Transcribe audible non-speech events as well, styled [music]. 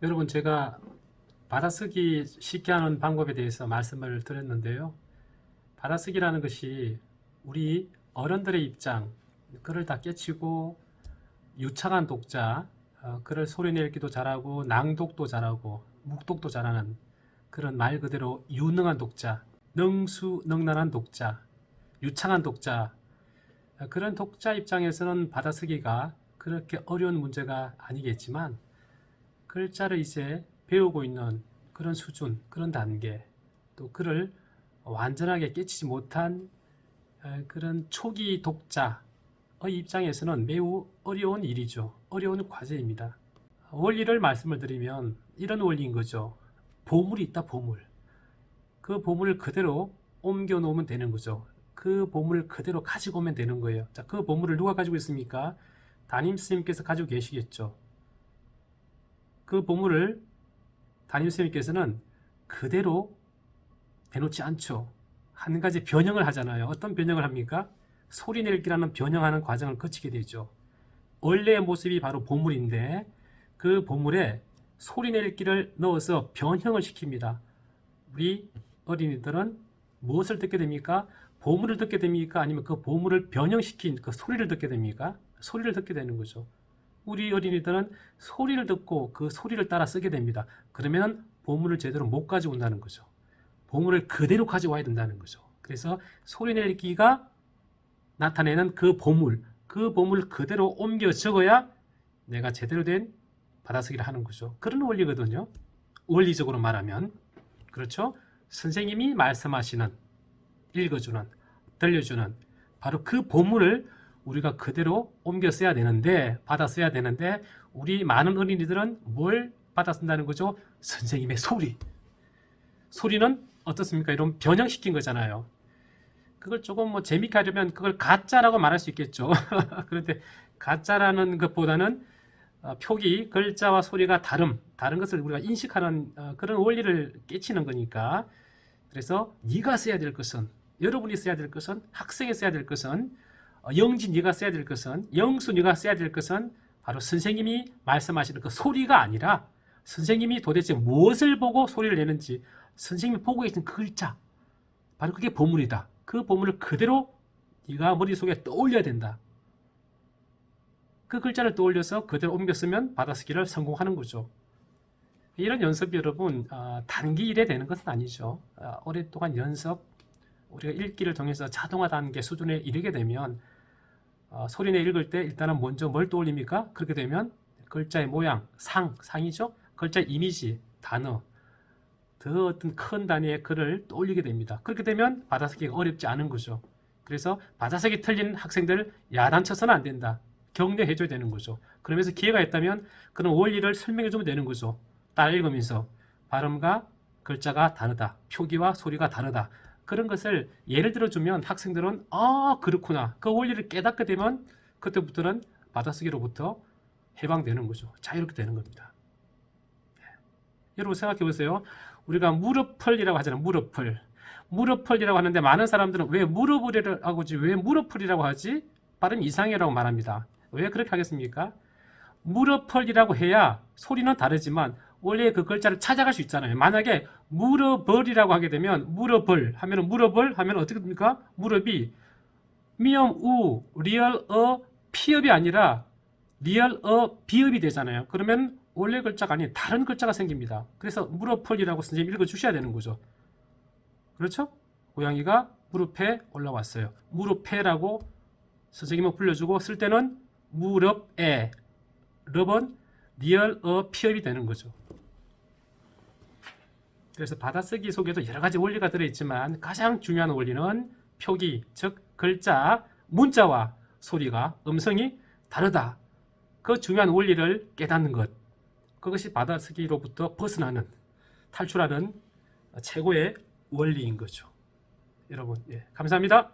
여러분 제가 받아쓰기 쉽게 하는 방법에 대해서 말씀을 드렸는데요. 받아쓰기라는 것이 우리 어른들의 입장, 글을 다 깨치고 유창한 독자, 어, 글을 소리내기도 잘하고 낭독도 잘하고 묵독도 잘하는 그런 말 그대로 유능한 독자, 능수능란한 독자, 유창한 독자 어, 그런 독자 입장에서는 받아쓰기가 그렇게 어려운 문제가 아니겠지만 글자를 이제 배우고 있는 그런 수준, 그런 단계, 또 글을 완전하게 깨치지 못한 에, 그런 초기 독자의 입장에서는 매우 어려운 일이죠. 어려운 과제입니다. 원리를 말씀을 드리면 이런 원리인 거죠. 보물이 있다, 보물. 그 보물을 그대로 옮겨 놓으면 되는 거죠. 그 보물을 그대로 가지고 오면 되는 거예요. 자, 그 보물을 누가 가지고 있습니까? 담임 스님께서 가지고 계시겠죠. 그 보물을 담임 스님께서는 그대로 대놓지 않죠. 한 가지 변형을 하잖아요. 어떤 변형을 합니까? 소리 낼기라는 변형하는 과정을 거치게 되죠. 원래의 모습이 바로 보물인데 그 보물에 소리 낼기를 넣어서 변형을 시킵니다. 우리 어린이들은 무엇을 듣게 됩니까? 보물을 듣게 됩니까? 아니면 그 보물을 변형시킨 그 소리를 듣게 됩니까? 소리를 듣게 되는 거죠. 우리 어린이들은 소리를 듣고 그 소리를 따라 쓰게 됩니다. 그러면 보물을 제대로 못 가지고 온다는 거죠. 보물을 그대로 가져와야 된다는 거죠. 그래서 소리 낼기가 나타내는 그 보물, 그 보물 그대로 옮겨 적어야 내가 제대로 된 받아쓰기를 하는 거죠. 그런 원리거든요. 원리적으로 말하면. 그렇죠? 선생님이 말씀하시는, 읽어주는, 들려주는 바로 그 보물을 우리가 그대로 옮겨 써야 되는데, 받아 써야 되는데, 우리 많은 어린이들은 뭘 받아 쓴다는 거죠? 선생님의 소리. 소리는 어떻습니까? 이런 변형시킨 거잖아요. 그걸 조금 뭐 재밌게 하려면 그걸 가짜라고 말할 수 있겠죠. [laughs] 그런데 가짜라는 것보다는 어, 표기, 글자와 소리가 다름, 다른 것을 우리가 인식하는 어, 그런 원리를 깨치는 거니까. 그래서 네가 써야 될 것은, 여러분이 써야 될 것은, 학생이 써야 될 것은, 어, 영지 네가 써야 될 것은, 영수 네가 써야 될 것은 바로 선생님이 말씀하시는 그 소리가 아니라 선생님이 도대체 무엇을 보고 소리를 내는지 선생님이 보고 계신 그 글자 바로 그게 보물이다. 그 보물을 그대로 네가 머릿속에 떠올려야 된다. 그 글자를 떠올려서 그대로 옮겨 쓰면 받아쓰기를 성공하는 거죠. 이런 연습이 여러분 어, 단기 일에 되는 것은 아니죠. 어, 오랫동안 연습, 우리가 읽기를 통해서 자동화 단계 수준에 이르게 되면 어, 소리내 읽을 때 일단은 먼저 뭘 떠올립니까? 그렇게 되면 글자의 모양, 상, 상이죠. 글자의 이미지, 단어, 더 어떤 큰 단위의 글을 떠올리게 됩니다. 그렇게 되면 받아쓰기가 어렵지 않은 거죠. 그래서 받아쓰기 틀린 학생들 야단쳐서는 안 된다. 격려해줘야 되는 거죠. 그러면서 기회가 있다면 그런 원리를 설명해주면 되는 거죠. 따라 읽으면서 발음과 글자가 다르다. 표기와 소리가 다르다. 그런 것을 예를 들어주면 학생들은 아 그렇구나. 그 원리를 깨닫게 되면 그때부터는 받아쓰기로부터 해방되는 거죠. 자유롭게 되는 겁니다. 여러분 생각해 보세요. 우리가 무릎풀이라고 하잖아요. 무릎풀. 무릎풀이라고 하는데 많은 사람들은 왜 무릎이라고 하지? 왜 무릎풀이라고 하지? 발음 이상이라고 말합니다. 왜 그렇게 하겠습니까? 무릎풀이라고 해야 소리는 다르지만 원래 그 글자를 찾아갈 수 있잖아요. 만약에 무릎벌이라고 하게 되면 무릎벌 하면 무릎을 하면 어떻게 됩니까? 무릎이 미음 우 리얼 어 피읍이 아니라 리얼 어 비읍이 되잖아요. 그러면 원래 글자가 아닌 다른 글자가 생깁니다. 그래서 무릎펄이라고 선생님 읽어 주셔야 되는 거죠. 그렇죠? 고양이가 무릎에 올라왔어요. 무릎에라고 선생님은 불러주고 쓸 때는 무릎에 럽은 리얼 어 피업이 되는 거죠. 그래서 받아쓰기 속에도 여러 가지 원리가 들어있지만 가장 중요한 원리는 표기, 즉 글자, 문자와 소리가 음성이 다르다. 그 중요한 원리를 깨닫는 것. 그것이 받아쓰기로부터 벗어나는 탈출하는 최고의 원리인 거죠. 여러분, 예, 감사합니다.